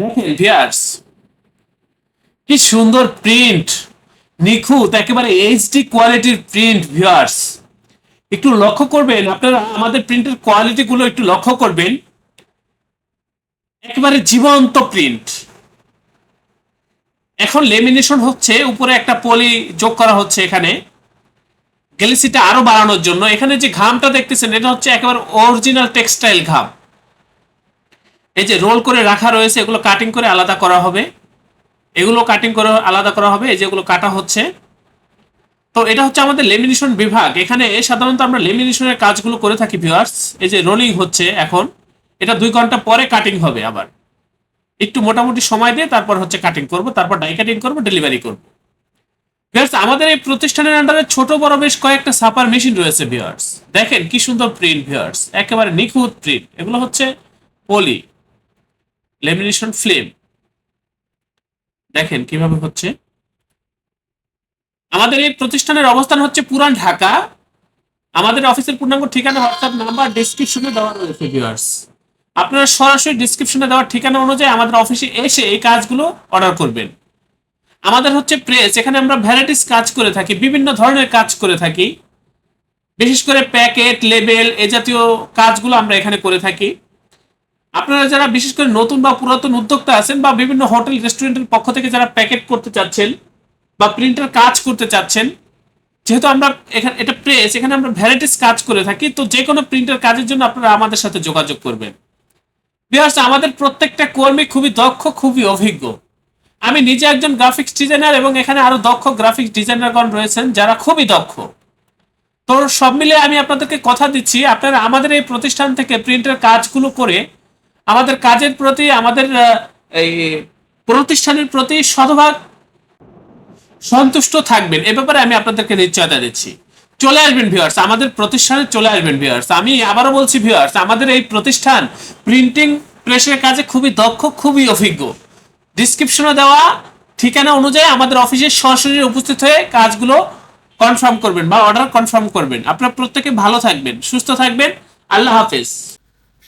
দেখেন। ভিয়ার্স কি সুন্দর প্রিন্ট নিখুঁত, একেবারে এইচডি কোয়ালিটির প্রিন্ট ভিউয়ার্স একটু লক্ষ্য করবেন, আপনারা আমাদের প্রিন্টের কোয়ালিটি গুলো একটু লক্ষ্য করবেন। একেবারে জীবন্ত প্রিন্ট এখন লেমিনেশন হচ্ছে, উপরে একটা পলি যোগ করা হচ্ছে এখানে। গ্যালিসিটা আরও বাড়ানোর জন্য। এখানে যে ঘামটা দেখতেছেন, এটা হচ্ছে একেবারে অরিজিনাল টেক্সটাইল ঘাম। এই যে রোল করে রাখা রয়েছে, এগুলো কাটিং করে আলাদা করা হবে। এগুলো কাটিং করে আলাদা করা হবে, এই যেগুলো কাটা হচ্ছে। তো এটা হচ্ছে আমাদের লেমিনেশন বিভাগ। এখানে সাধারণত আমরা লেমিনেশনের কাজগুলো করে থাকি ভিউয়ার্স এই যে রোলিং হচ্ছে এখন। এটা দুই ঘণ্টা পরে কাটিং হবে আবার। একটু মোটামুটি সময় দিয়ে তারপর হচ্ছে কাটিং করব, তারপর ডাই কাটিং করব ডেলিভারি করব। ভিউয়ার্স আমাদের এই প্রতিষ্ঠানের আন্ডারে ছোট বড় বেশ কয়েকটা সাপার মেশিন রয়েছে ভিউয়ার্স দেখেন কি সুন্দর প্রিন্ট ভিউয়ার্স একেবারে নিখুঁত প্রিন্ট এগুলো হচ্ছে পলি লেমিনেশন ফিল্ম দেখেন কীভাবে হচ্ছে? আমাদের এই প্রতিষ্ঠানের অবস্থান হচ্ছে পুরান ঢাকা। আমাদের অফিসের পূর্ণাঙ্গ ঠিকানা হোয়াটসঅ্যাপ নাম্বার ডিসক্রিপশনে দেওয়া রয়েছে ভিউয়ার্স আপনারা সরাসরি ডিসক্রিপশনে দেওয়ার ঠিকানা অনুযায়ী আমাদের অফিসে এসে এই কাজগুলো অর্ডার করবেন। আমাদের হচ্ছে প্রেস এখানে আমরা ভ্যারাইটিস কাজ করে থাকি, বিভিন্ন ধরনের কাজ করে থাকি। বিশেষ করে প্যাকেট লেবেল এ জাতীয় কাজগুলো আমরা এখানে করে থাকি। আপনারা যারা বিশেষ করে নতুন বা পুরাতন উদ্যোক্তা আছেন বা বিভিন্ন হোটেল, রেস্টুরেন্টের পক্ষ থেকে যারা প্যাকেট করতে চাচ্ছেন বা প্রিন্টার কাজ করতে চাচ্ছেন, যেহেতু আমরা এখানে এটা প্রেস এখানে আমরা ভ্যারাইটিস কাজ করে থাকি, তো যে কোনো প্রিন্টার কাজের জন্য আপনারা আমাদের সাথে যোগাযোগ করবেন। বিহার্স আমাদের প্রত্যেকটা কর্মী খুবই দক্ষ, খুবই অভিজ্ঞ। আমি নিজে একজন গ্রাফিক্স ডিজাইনার এবং এখানে আরও দক্ষ গ্রাফিক্স ডিজাইনারগণ রয়েছেন যারা খুবই দক্ষ। তো সব মিলে আমি আপনাদেরকে কথা দিচ্ছি, আপনারা আমাদের এই প্রতিষ্ঠান থেকে প্রিন্টের কাজগুলো করে আমাদের কাজের প্রতি, আমাদের এই প্রতিষ্ঠানের প্রতি শতভাগ সন্তুষ্ট থাকবেন। এ ব্যাপারে আমি আপনাদেরকে নিশ্চয়তা দিচ্ছি। চলে আসবেন ভিউয়ার্স আমাদের প্রতিষ্ঠানে চলে আসবেন ভিউয়ার্স আমি আবারও বলছি ভিউয়ার্স আমাদের এই প্রতিষ্ঠান প্রিন্টিং প্রেসের কাজে খুবই দক্ষ, খুবই অভিজ্ঞ। ডিসক্রিপশনে দেওয়া, ঠিকানা অনুযায়ী আমাদের অফিসে সরাসরি উপস্থিত হয়ে কাজগুলো কনফার্ম করবেন বা অর্ডার কনফার্ম করবেন। আপনারা প্রত্যেকে ভালো থাকবেন, সুস্থ থাকবেন। আল্লাহ হাফেজ।